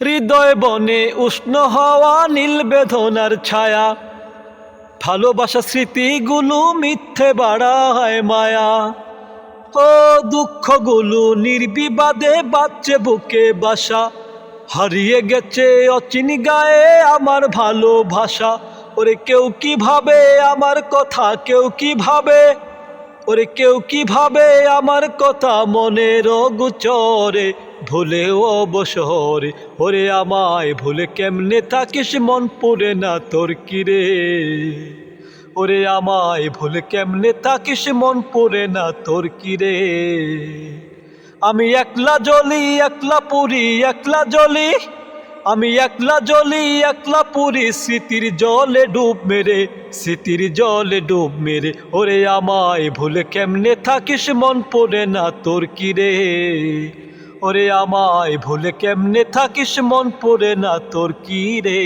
হৃদয় বনে উষ্ণ হওয়া, নীল বেদনার ছায়া। ভালোবাসা স্মৃতিগুলো মিথ্যে বাড়ায় মায়া। ও দুঃখগুলো নির্বিবাদে বাচ্চে বুকে বাসা। হারিয়ে গেছে অচিন গায়ে আমার ভালোবাসা। ওরে কেউ কি ভাবে আমার কথা, কেউ কি ভাবে ওরে কেউ কি ভাবে আমার কথা মনের গোচরে ভুলেও অবসরে ওরে আমায় ভুলে কেমনে থাকিস মন পড়ে না তোর কিরে? ওরে আমায় ভুলে কেমনে থাকিস মন পড়ে না তোর কিরে? আমি একলা জলি, একলা পুরি, একলা জলি, আমি একলা জলি, একলা পুরি, স্মৃতির জলে ডুব মেরে, স্মৃতির জলে ডুব মেরে, ওরে আমায় ভুলে কেমনে থাকিস মন পড়ে না তোর কিরে? ওরে আমায় ভুলে কেমনে থাকিস মন পড়ে না তোর কিরে